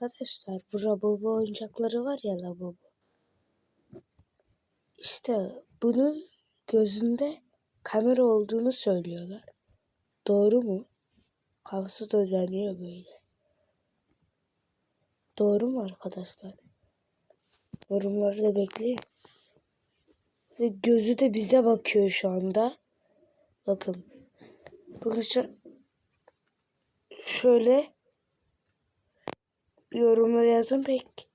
Arkadaşlar bu Labubu oyuncakları var ya Labubu. İşte bunun gözünde kamera olduğunu söylüyorlar. Doğru mu? Kafası dönüyor böyle. Doğru mu arkadaşlar? Yorumlarda bekleyin. Ve gözü de bize bakıyor şu anda. Bakın. Şu- şöyle yorumlara yazın pek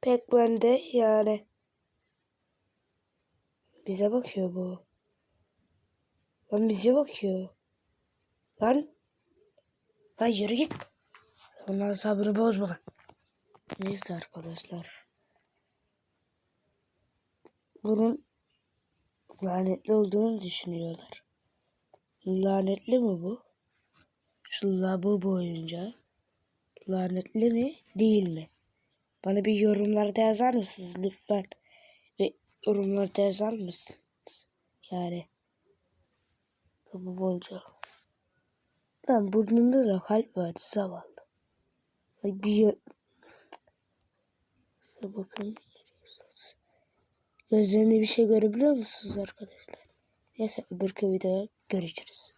pek bende yani bize bakıyor bu. Lan bize bakıyor. Lan lan yürü git. Onlar sabrı bozma. lan. Neyse arkadaşlar. Bunun lanetli olduğunu düşünüyorlar. Lanetli mi bu? Şu labubu oyuncağı. Lanetli mi değil mi? Bana bir yorumlarda yazar mısınız lütfen? Ve yorumlarda yazar mısınız? Yani. Labubu oyuncağı. Lan burnunda da kalp var zavallı. Bir Size bakın. Gözlerinde bir şey görebiliyor musunuz arkadaşlar? Neyse öbürkü videoda görüşürüz.